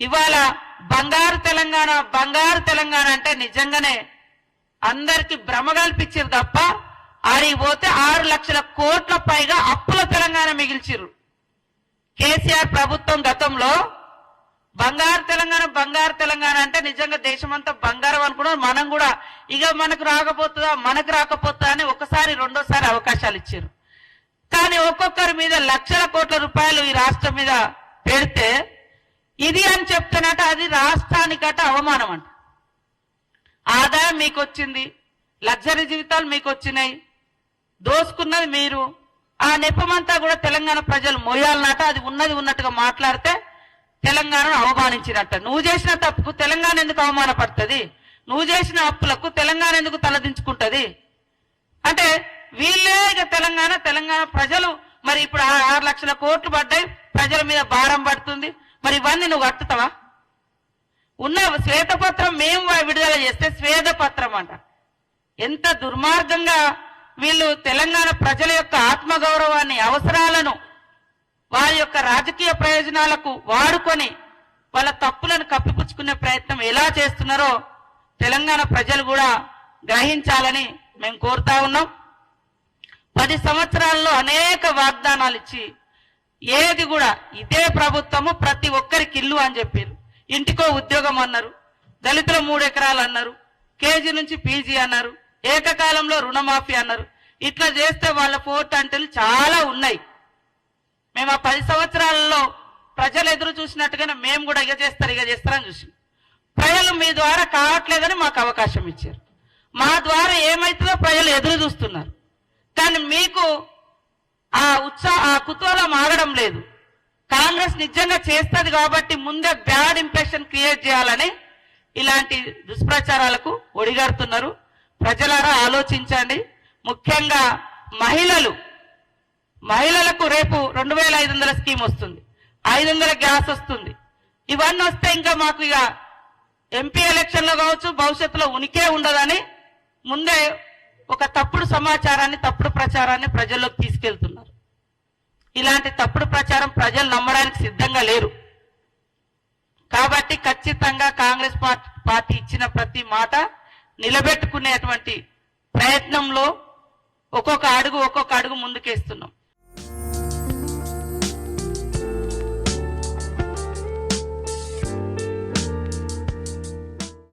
ఇవాళ బంగారు తెలంగాణ బంగారు తెలంగాణ అంటే నిజంగానే అందరికి భ్రమ కల్పించారు తప్ప ఆడికి పోతే ఆరు లక్షల కోట్ల పైగా అప్పుల తెలంగాణ మిగిల్చిరు కేసీఆర్ ప్రభుత్వం గతంలో బంగారు తెలంగాణ బంగారు తెలంగాణ అంటే నిజంగా దేశమంతా బంగారం అనుకున్నారు. మనం కూడా ఇక మనకు రాకపోతుందా మనకు రాకపోతుందా అని ఒకసారి రెండోసారి అవకాశాలు ఇచ్చారు కానీ ఒక్కొక్కరి మీద లక్షల కోట్ల రూపాయలు ఈ రాష్ట్రం మీద పెడితే ఇది అని చెప్తున్నట్టు అది రాష్ట్రానికట అవమానం అంట. ఆదాయం మీకు వచ్చింది లగ్జరీ జీవితాలు మీకు వచ్చినాయి దోసుకున్నది మీరు. ఆ నెపమంతా కూడా తెలంగాణ ప్రజలు మోయాలన్నట అది ఉన్నది ఉన్నట్టుగా మాట్లాడితే తెలంగాణను అవమానించినట్ట. నువ్వు చేసిన తప్పుకు తెలంగాణ ఎందుకు అవమానపడుతుంది? నువ్వు చేసిన అప్పులకు తెలంగాణ ఎందుకు తలదించుకుంటది? అంటే వీళ్ళే ఇక తెలంగాణ తెలంగాణ ప్రజలు. మరి ఇప్పుడు ఆ ఆరు లక్షల కోట్లు పడ్డాయి ప్రజల మీద భారం పడుతుంది. మరి ఇవన్నీ నువ్వు కట్టుతావా? ఉన్న శ్వేతపత్రం మేము విడుదల చేస్తే శ్వేతపత్రం అంట. ఎంత దుర్మార్గంగా వీళ్ళు తెలంగాణ ప్రజల యొక్క ఆత్మగౌరవాన్ని అవసరాలను వారి యొక్క రాజకీయ ప్రయోజనాలకు వాడుకొని వాళ్ళ తప్పులను కప్పిపుచ్చుకునే ప్రయత్నం ఎలా చేస్తున్నారో తెలంగాణ ప్రజలు కూడా గ్రహించాలని మేము కోరుతా ఉన్నాం. పది సంవత్సరాల్లో అనేక వాగ్దానాలు ఇచ్చి ఏది కూడా ఇదే ప్రభుత్వము ప్రతి ఒక్కరికి ఇల్లు అని చెప్పారు. ఇంటికో ఉద్యోగం అన్నారు దళితుల మూడు ఎకరాలు అన్నారు కేజీ నుంచి పీజీ అన్నారు ఏకకాలంలో రుణమాఫీ అన్నారు. ఇట్లా చేస్తే వాళ్ళ ఫోర్ట్ అంటలు చాలా ఉన్నాయి. మేము ఆ పది సంవత్సరాలలో ప్రజలు ఎదురు చూసినట్టుగానే మేము కూడా ఇక చేస్తారు ఇక చేస్తారని చూసి ప్రజలు మీ ద్వారా కావట్లేదని మాకు అవకాశం ఇచ్చారు. మా ద్వారా ఏమైతుందో ప్రజలు ఎదురు చూస్తున్నారు. కానీ మీకు ఆ ఉత్సాహ ఆ కుతూహలం ఆగడం లేదు. కాంగ్రెస్ నిజంగా చేస్తుంది కాబట్టి ముందే బ్యాడ్ ఇంప్రెషన్ క్రియేట్ చేయాలని ఇలాంటి దుష్ప్రచారాలకు ఒడిగడుతున్నారు. ప్రజలారా ఆలోచించండి. ముఖ్యంగా మహిళలు. మహిళలకు రేపు రెండు వేల ఐదు వందల స్కీమ్ వస్తుంది. ఐదు వందల గ్యాస్ వస్తుంది. ఇవన్నీ వస్తే ఇంకా మాకు ఇక ఎంపీ ఎలక్షన్లో కావచ్చు భవిష్యత్తులో ఉనికే ఉండదని ముందే ఒక తప్పుడు సమాచారాన్ని తప్పుడు ప్రచారాన్ని ప్రజల్లోకి తీసుకెళ్తున్నారు. ఇలాంటి తప్పుడు ప్రచారం ప్రజలు నమ్మడానికి సిద్ధంగా లేరు. కాబట్టి ఖచ్చితంగా కాంగ్రెస్ పార్టీ పార్టీ ఇచ్చిన ప్రతి మాట నిలబెట్టుకునేటువంటి ప్రయత్నంలో ఒక్కొక్క అడుగు ఒక్కొక్క అడుగు ముందుకేస్తున్నాం.